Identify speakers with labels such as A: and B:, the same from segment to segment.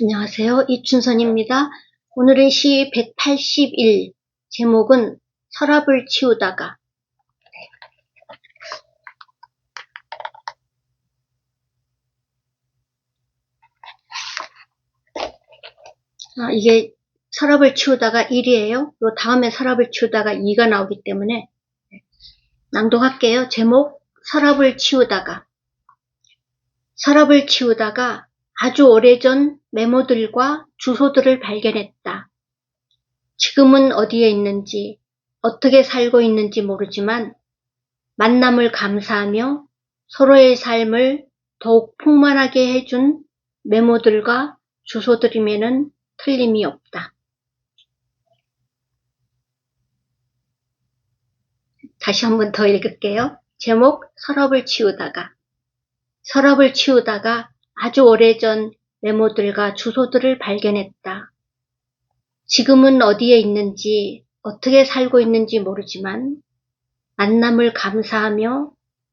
A: 안녕하세요. 이춘선입니다. 오늘은 시 181, 제목은 서랍을 치우다가. 아, 이게 서랍을 치우다가 1이에요. 요 다음에 서랍을 치우다가 2가 나오기 때문에 낭독할게요. 제목, 서랍을 치우다가. 서랍을 치우다가 아주 오래전 메모들과 주소들을 발견했다. 지금은 어디에 있는지, 어떻게 살고 있는지 모르지만 만남을 감사하며 서로의 삶을 더욱 풍만하게 해준 메모들과 주소들이면은 틀림이 없다. 다시 한번 더 읽을게요. 제목, 서랍을 치우다가. 서랍을 치우다가 아주 오래전 메모들과 주소들을 발견했다. 지금은 어디에 있는지, 어떻게 살고 있는지 모르지만 만남을 감사하며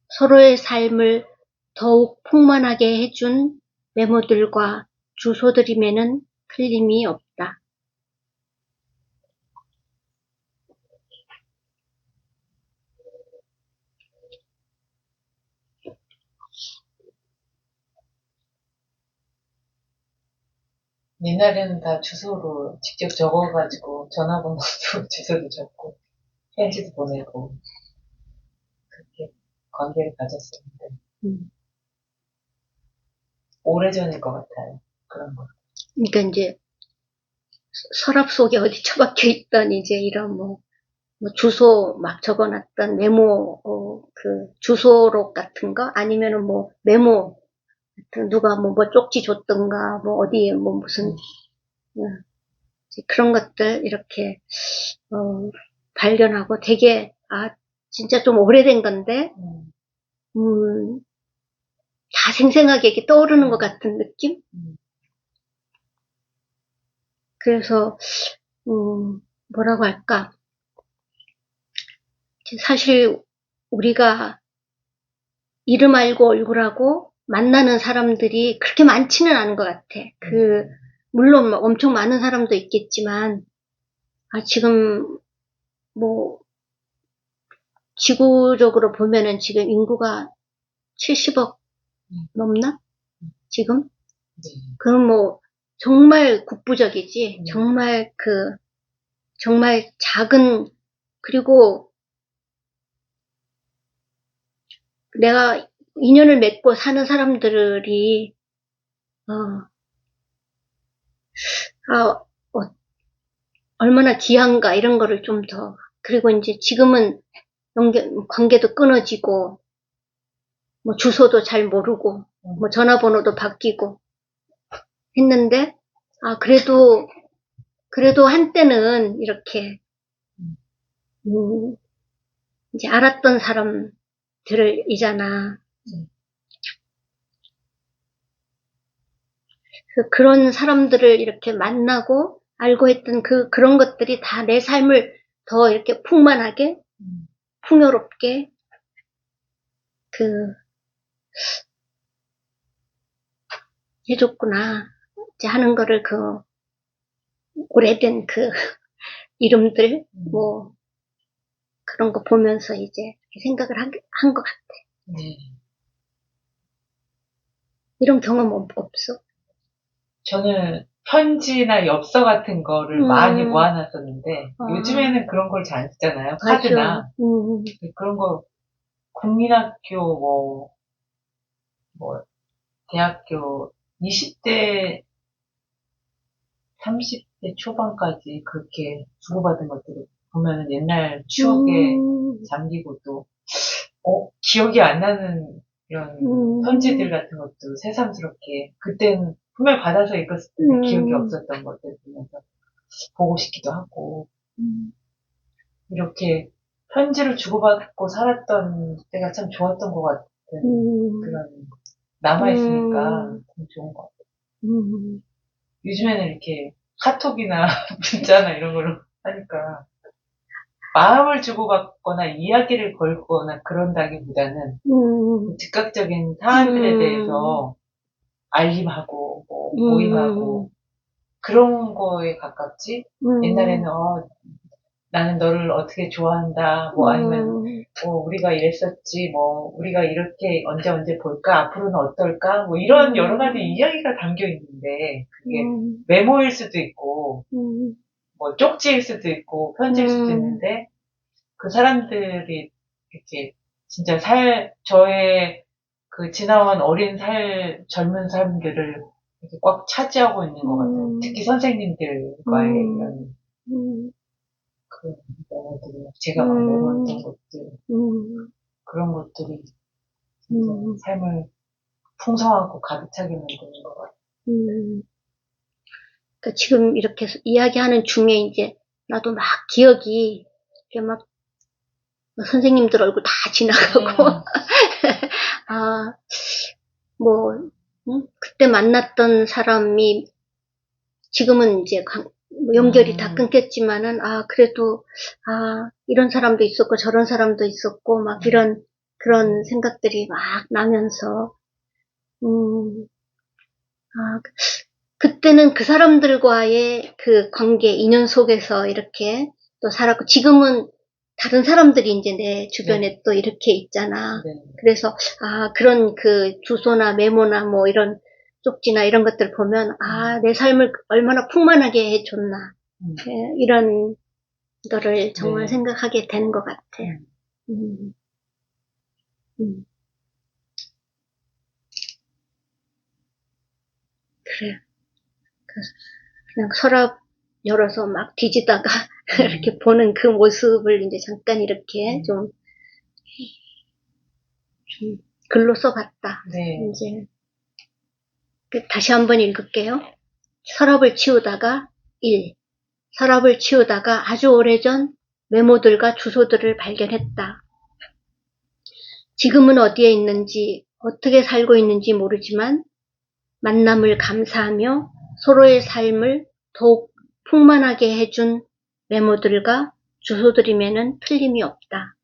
A: 서로의 삶을 더욱 풍만하게 해준 메모들과 주소들임에는 틀림이 없다.
B: 옛날에는 다 주소로 직접 적어가지고 전화번호도 주소도 적고 편지도 보내고 그렇게 관계를 가졌었는데
A: 음.
B: 오래전일 것 같아요. 그런 거.
A: 그러니까 이제 서랍 속에 어디 처박혀 있던 이제 이런 뭐, 뭐 주소 막 적어놨던 메모 어, 그 주소록 같은 거 아니면은 뭐 메모 누가 뭐, 뭐 쪽지 줬던가 뭐 어디에 뭐 무슨 어, 이제 그런 것들 이렇게 어, 발견하고 되게 아 진짜 좀 오래된 건데
B: 음,
A: 음, 다 생생하게 이렇게 떠오르는 것 같은 느낌?
B: 음.
A: 그래서, 음, 뭐라고 할까. 사실 우리가 이름 알고 얼굴하고 만나는 사람들이 그렇게 많지는 않은 것 같아. 그, 물론 뭐 엄청 많은 사람도 있겠지만, 아, 지금, 뭐, 지구적으로 보면은 지금 인구가 70억
B: 음.
A: 넘나? 지금?
B: 네.
A: 그럼 뭐 정말 국부적이지.
B: 음.
A: 정말 그 정말 작은 그리고 내가 인연을 맺고 사는 사람들이 어, 아, 어, 얼마나 귀한가 이런 거를 좀 더 그리고 이제 지금은 연결, 관계도 끊어지고 뭐 주소도 잘 모르고
B: 음.
A: 뭐 전화번호도 바뀌고 했는데 아 그래도 그래도 한때는 이렇게 음, 이제 알았던 사람들이잖아.
B: 음.
A: 그래서 그런 사람들을 이렇게 만나고 알고 했던 그 그런 것들이 다 내 삶을 더 이렇게 풍만하게
B: 음.
A: 풍요롭게 그 해줬구나 이제 하는 거를 그 오래된 그 이름들
B: 음.
A: 뭐 그런 거 보면서 이제 생각을 한 것 같아.
B: 네.
A: 이런 경험 없- 없어?
B: 저는 편지나 엽서 같은 거를
A: 음.
B: 많이 모아놨었는데
A: 아.
B: 요즘에는 그런 걸 잘 안 쓰잖아요. 카드나
A: 음,
B: 그런 거 국민학교 뭐, 뭐 대학교 20대 30대 초반까지 그렇게 주고받은 것들을 보면은 옛날 추억에
A: 음,
B: 잠기고 또 어, 기억이 안 나는 이런
A: 음.
B: 편지들 같은 것도 새삼스럽게 그땐 분명 받아서 읽었을 때는
A: 음.
B: 기억이 없었던 것들 보면서 보고 싶기도 하고
A: 음.
B: 이렇게 편지를 주고받고 살았던 때가 참 좋았던 것 같은
A: 음,
B: 그런 남아있으니까
A: 음.
B: 참 좋은 것 같아요.
A: 음,
B: 요즘에는 이렇게 카톡이나 문자나 이런 걸로 하니까 마음을 주고받거나 이야기를 걸거나 그런다기보다는
A: 음,
B: 즉각적인 사안들에
A: 음.
B: 대해서 알림하고 뭐 모,
A: 음.
B: 모임하고 그런 거에 가깝지.
A: 음.
B: 옛날에는 어 나는 너를 어떻게 좋아한다. 뭐 아니면
A: 음.
B: 어, 우리가 이랬었지. 뭐 우리가 이렇게 언제 언제 볼까. 앞으로는 어떨까. 뭐 이런
A: 음.
B: 여러 가지 이야기가 담겨 있는데 그게
A: 음.
B: 메모일 수도 있고
A: 음.
B: 뭐 쪽지일 수도 있고 편지일 수도
A: 음.
B: 있는데 그 사람들이 이렇게 진짜 살 저의 그 지나온 어린 살 젊은 사람들을 이렇게 꽉 차지하고 있는 것 같아요.
A: 음.
B: 특히 선생님들과의
A: 음.
B: 이런
A: 음.
B: 그 메모들, 제가
A: 음.
B: 메모했던 것들
A: 음.
B: 그런 것들이 진짜
A: 음.
B: 삶을 풍성하고 가득 차게 만드는 것 같아요.
A: 음. 그러니까 지금 이렇게 이야기하는 중에 이제 나도 막 기억이 이렇게 막 선생님들 얼굴 다 지나가고
B: 음.
A: 아, 뭐, 응? 그때 만났던 사람이 지금은 이제 관- 뭐 연결이
B: 음.
A: 다 끊겼지만은, 아, 그래도, 아, 이런 사람도 있었고 저런 사람도 있었고, 막
B: 음.
A: 이런, 그런 생각들이 막 나면서, 음, 아, 그- 그때는 그 사람들과의 그 관계, 인연 속에서 이렇게 또 살았고, 지금은 다른 사람들이 이제 내 주변에 또 이렇게 있잖아.
B: 네.
A: 그래서 아 그런 그 주소나 메모나 뭐 이런 쪽지나 이런 것들 보면 아 내 삶을 얼마나 풍만하게 해줬나
B: 음.
A: 예, 이런 거를 정말
B: 네.
A: 생각하게 되는 것 같아.
B: 음.
A: 음. 음. 그래. 그래서 그냥 서랍 열어서 막 뒤지다가 이렇게 보는 그 모습을 이제 잠깐 이렇게
B: 음.
A: 좀, 좀 글로 써봤다.
B: 네.
A: 이제 그 다시 한번 읽을게요. 서랍을 치우다가 1. 서랍을 치우다가 아주 오래전 메모들과 주소들을 발견했다. 지금은 어디에 있는지 어떻게 살고 있는지 모르지만 만남을 감사하며 서로의 삶을 더욱 풍만하게 해준 메모들과 주소들이면은 틀림이 없다.